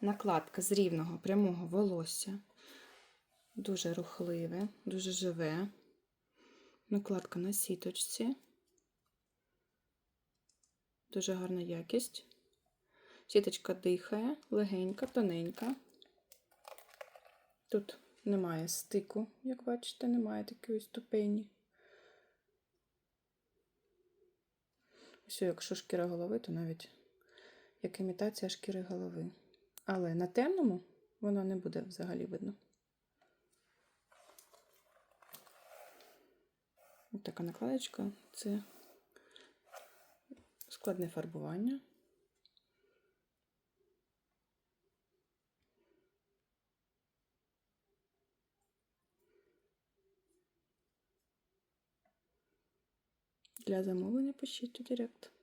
Накладка з рівного прямого волосся. Дуже рухливе, дуже живе. Накладка на сіточці. Дуже гарна якість. Сіточка дихає, легенька, тоненька. Тут немає стику, як бачите, немає такої ступені. Ось, якщо шкіра голови, то навіть як імітація шкіри голови. Але на темному воно не буде взагалі видно. Ось така накладочка це складне фарбування. Для замовлення пишіть у Директ.